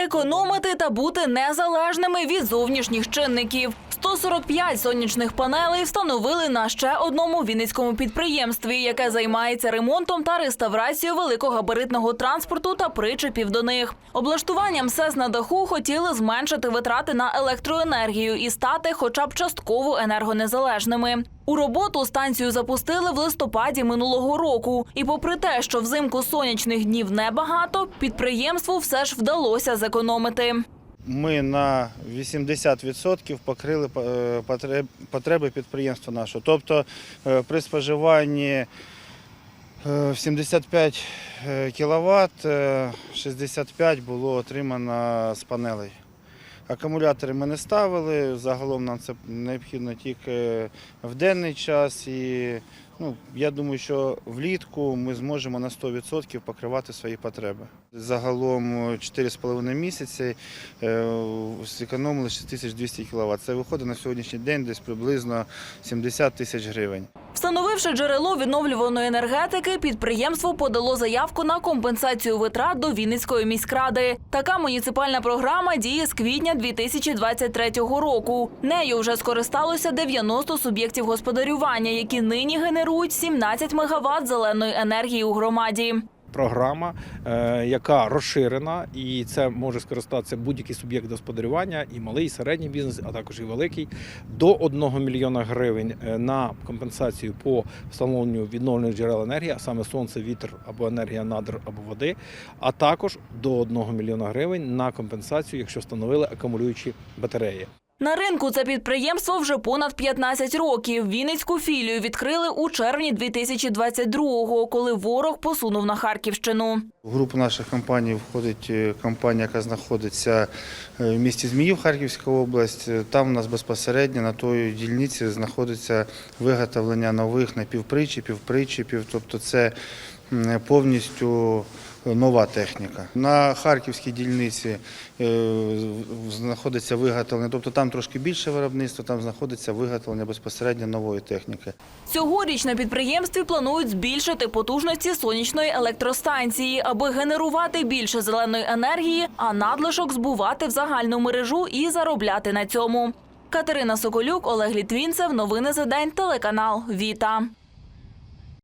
Економити та бути незалежними від зовнішніх чинників. 145 сонячних панелей встановили на ще одному вінницькому підприємстві, яке займається ремонтом та реставрацією великогабаритного транспорту та причепів до них. Облаштуванням СЕС на даху хотіли зменшити витрати на електроенергію і стати хоча б частково енергонезалежними. У роботу станцію запустили в листопаді минулого року. І попри те, що взимку сонячних днів небагато, підприємству все ж вдалося зекономити. Ми на 80% покрили е, потреб- потреби підприємства нашого. Тобто е, при споживанні в 75 кВт 65 було отримано з панелей. Акумулятори ми не ставили, загалом нам це необхідно тільки в денний час. І ну, я думаю, що влітку ми зможемо на 100% покривати свої потреби. Загалом 4,5 місяці е, зекономили 6200 кВт. Це виходить на сьогоднішній день десь приблизно 70 тисяч гривень. Встановивши джерело відновлюваної енергетики, підприємство подало заявку на компенсацію витрат до Вінницької міськради. Така муніципальна програма діє з квітня 2023 року. Нею вже скористалося 90 суб'єктів господарювання, які нині генерують 17 мегаватт зеленої енергії у громаді. Програма, е, яка розширена, і це може скористатися будь-який суб'єкт господарювання, і малий, і середній бізнес, а також і великий, до 1 мільйона гривень е, на компенсацію по встановленню відновлених джерел енергії, а саме сонце, вітер або енергія надр або води, а також до 1 мільйона гривень на компенсацію, якщо встановили акумулюючі батареї. На ринку це підприємство вже понад 15 років. Вінницьку філію відкрили у червні 2022-го, коли ворог посунув на Харківщину. В групу наших компаній входить е, компанія, яка знаходиться е, в місті Зміїв, Харківська область. Е, Там у нас безпосередньо на той дільниці знаходиться виготовлення нових напівпричепів, причепів. Тобто це повністю нова техніка. На Харківській дільниці е, знаходиться виготовлення, тобто там трошки більше виробництва, там знаходиться виготовлення безпосередньо нової техніки. Цьогоріч на підприємстві планують збільшити потужності сонячної електростанції, аби генерувати більше зеленої енергії, а надлишок збувати в загальну мережу і заробляти на цьому. Катерина Соколюк, Олег Літвінцев. Новини за день. Телеканал Віта.